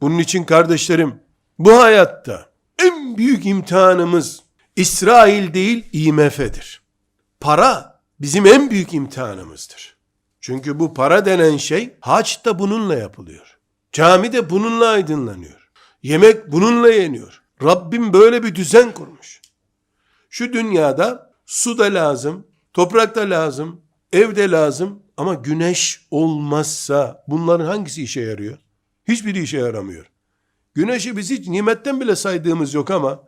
Bunun için kardeşlerim bu hayatta en büyük imtihanımız İsrail değil IMF'dir. Para bizim en büyük imtihanımızdır. Çünkü bu para denen şey haç da bununla yapılıyor. Cami de bununla aydınlanıyor. Yemek bununla yeniyor. Rabbim böyle bir düzen kurmuş. Şu dünyada su da lazım, toprak da lazım, ev de lazım ama güneş olmazsa bunların hangisi işe yarıyor? Hiçbiri işe yaramıyor. Güneşi biz hiç nimetten bile saydığımız yok ama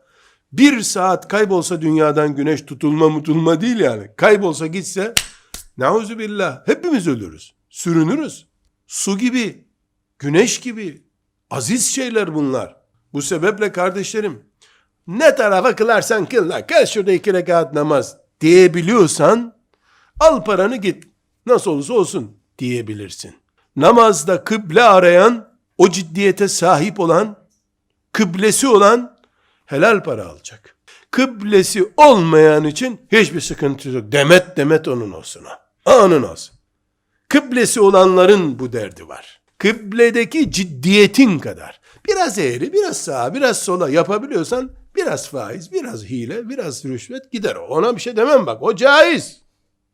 bir saat kaybolsa dünyadan güneş tutulma mutulma değil yani. Kaybolsa gitse nauzu billah hepimiz ölürüz. Sürünürüz. Su gibi, güneş gibi aziz şeyler bunlar. Bu sebeple kardeşlerim ne tarafa kılarsan kıl kıl şurada iki rekat namaz diyebiliyorsan al paranı git nasıl olursa olsun diyebilirsin. Namazda kıble arayan o ciddiyete sahip olan kıblesi olan helal para alacak. Kıblesi olmayan için hiçbir sıkıntı yok. Demet demet onun olsun ha. Onun olsun. Kıblesi olanların bu derdi var. Kıbledeki ciddiyetin kadar. Biraz eğri, biraz sağa, biraz sola yapabiliyorsan biraz faiz, biraz hile, biraz rüşvet gider. Ona bir şey demem bak. O caiz.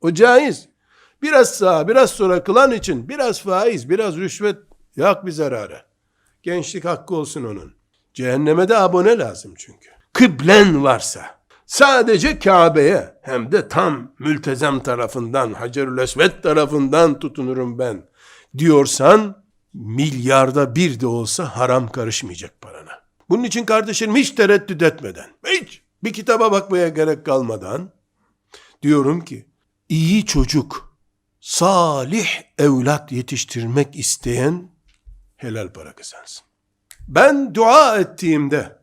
O caiz. Biraz sağa, biraz sola kılan için biraz faiz, biraz rüşvet yak bir zararı. Gençlik hakkı olsun onun. Cehenneme de abone lazım çünkü. Kıblen varsa sadece Kabe'ye hem de tam mültezem tarafından Hacerül Esved tarafından tutunurum ben diyorsan milyarda bir de olsa haram karışmayacak parana. Bunun için kardeşlerim hiç tereddüt etmeden, hiç bir kitaba bakmaya gerek kalmadan diyorum ki iyi çocuk, salih evlat yetiştirmek isteyen helal para kazansın. Ben dua ettiğimde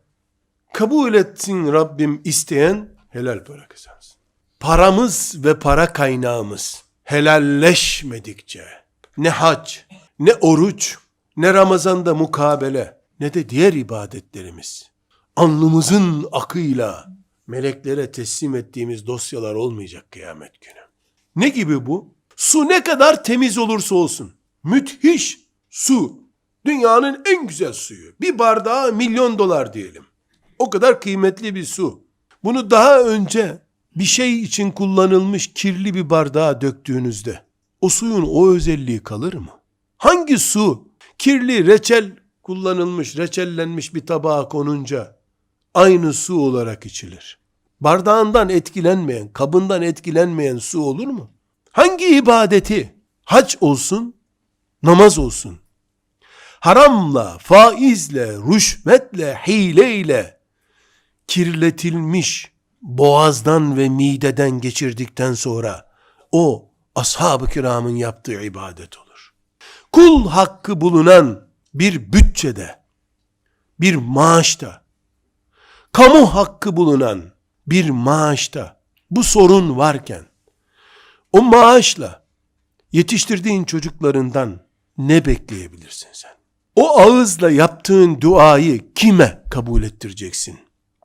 kabul etsin Rabbim isteyen helal para kazansın. Paramız ve para kaynağımız helalleşmedikçe ne hac, ne oruç, ne Ramazan'da mukabele, ne de diğer ibadetlerimiz alnımızın akıyla meleklere teslim ettiğimiz dosyalar olmayacak kıyamet günü. Ne gibi bu? Su ne kadar temiz olursa olsun. Müthiş su. Dünyanın en güzel suyu. Bir bardağa milyon dolar diyelim. O kadar kıymetli bir su. Bunu daha önce bir şey için kullanılmış kirli bir bardağa döktüğünüzde o suyun o özelliği kalır mı? Hangi su kirli reçel kullanılmış, reçellenmiş bir tabağa konunca aynı su olarak içilir? Bardağından etkilenmeyen, kabından etkilenmeyen su olur mu? Hangi ibadeti hac olsun, namaz olsun, haramla, faizle, rüşvetle, hileyle kirletilmiş boğazdan ve mideden geçirdikten sonra o ashab-ı kiramın yaptığı ibadet olur. Kul hakkı bulunan bir bütçede, bir maaşta, kamu hakkı bulunan bir maaşta bu sorun varken o maaşla yetiştirdiğin çocuklarından ne bekleyebilirsin sen? O ağızla yaptığın duayı kime kabul ettireceksin?